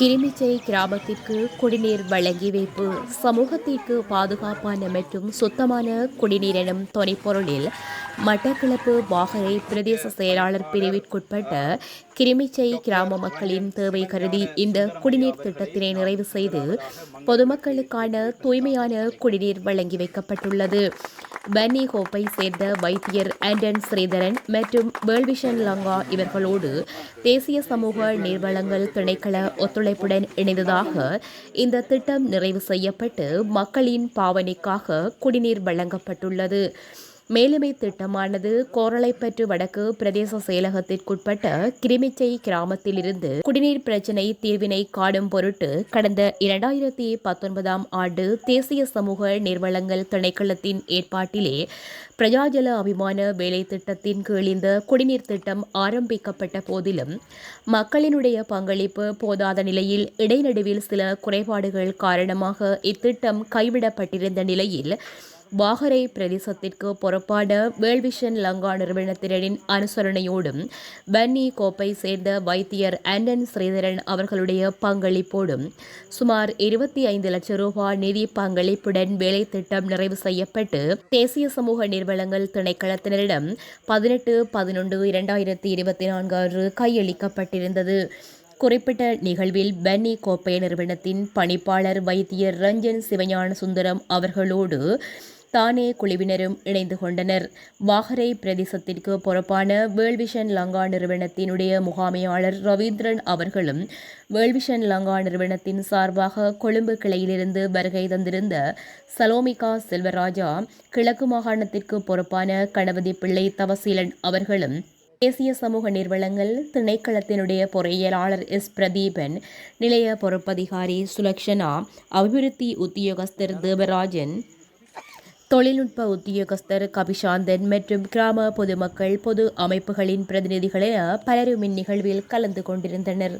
கிருமிச்சை கிராமத்திற்கு குடிநீர் வழங்கி வைப்பு. சமூகத்திற்கு பாதுகாப்பான மற்றும் சுத்தமான குடிநீர் எனும் துணைப்பொருளில் மட்டக்களப்பு வாகரை பிரதேச செயலாளர் பிரிவிற்குட்பட்ட கிருமிச்சை கிராம மக்களின் தேவை கருதி இந்த குடிநீர் திட்டத்தினை நிறைவு செய்து பொதுமக்களுக்கான தூய்மையான குடிநீர் வழங்கி வைக்கப்பட்டுள்ளது. பன்னி ஹோப்பை சேர்ந்த வைத்தியர் ஆண்டன் ஸ்ரீதரன் மற்றும் வேல்விஷன் லங்கா இவர்களோடு தேசிய சமூக நீர்வளங்கள் திணைக்கள ஒத்துழைப்புடன் இணைந்ததாக இந்த திட்டம் நிறைவு செய்யப்பட்டு மக்களின் பாவனைக்காக குடிநீர் வழங்கப்பட்டுள்ளது. மேலுமை திட்டமானது கோரளைப்பற்று வடக்கு பிரதேச செயலகத்திற்குட்பட்ட கிரிமிச்சை கிராமத்திலிருந்து குடிநீர் பிரச்சினை தீர்வினை காடும் பொருட்டு கடந்த இரண்டாயிரத்தி பத்தொன்பதாம் ஆண்டு தேசிய சமூக நீர்வளங்கள் திணைக்களத்தின் ஏற்பாட்டிலே பிரஜாஜல அபிமான வேலை திட்டத்தின் கீழ் இந்த குடிநீர் திட்டம் ஆரம்பிக்கப்பட்ட போதிலும் மக்களினுடைய பங்களிப்பு போதாத நிலையில் இடைநடுவில் சில குறைபாடுகள் காரணமாக இத்திட்டம் கைவிடப்பட்டிருந்த நிலையில் வாகரை பிரதேசத்திற்கு புறப்பாட வேல்விஷன் லங்கா நிறுவனத்தினரின் அனுசரணையோடும் பன்னி கோப்பை சேர்ந்த வைத்தியர் ஆண்டன் ஸ்ரீதரன் அவர்களுடைய பங்களிப்போடும் சுமார் இருபத்தி ஐந்து லட்சம் ரூபாய் நிதி பங்களிப்புடன் வேலை திட்டம் நிறைவு செய்யப்பட்டு தேசிய சமூக நிறுவனங்கள் திணைக்களத்தினரிடம் பதினெட்டு பதினொன்று இரண்டாயிரத்தி இருபத்தி நான்கு அன்று கையளிக்கப்பட்டிருந்தது. குறிப்பிட்ட நிகழ்வில் பென்னி கோப்பை நிறுவனத்தின் பணிப்பாளர் வைத்தியர் ரஞ்சன் சிவஞான சுந்தரம் அவர்களோடு தானே குழுவினரும் இணைந்து கொண்டனர். வாகரை பிரதேசத்திற்கு பொறுப்பான வேல்விஷன் லங்கா நிறுவனத்தினுடைய முகாமையாளர் ரவீந்திரன் அவர்களும் வேல்விஷன் லங்கா நிறுவனத்தின் சார்பாக கொழும்பு கிளையிலிருந்து வருகை தந்திருந்த சலோமிகா செல்வராஜா கிழக்கு மாகாணத்திற்கு பொறுப்பான கணபதி பிள்ளை தவசீலன் அவர்களும் தேசிய சமூக நிறுவனங்கள் திணைக்களத்தினுடைய பொறியியலாளர் எஸ். பிரதீபன் நிலைய பொறுப்பதிகாரி சுலக்ஷனா அபிவிருத்தி உத்தியோகஸ்தர் தேவராஜன் தொழில்நுட்ப உத்தியோகஸ்தர் கபிஷாந்தன் மற்றும் கிராம பொதுமக்கள் பொது அமைப்புகளின் பிரதிநிதிகள் என பலரும் இந்நிகழ்வில் கலந்து கொண்டிருந்தனர்.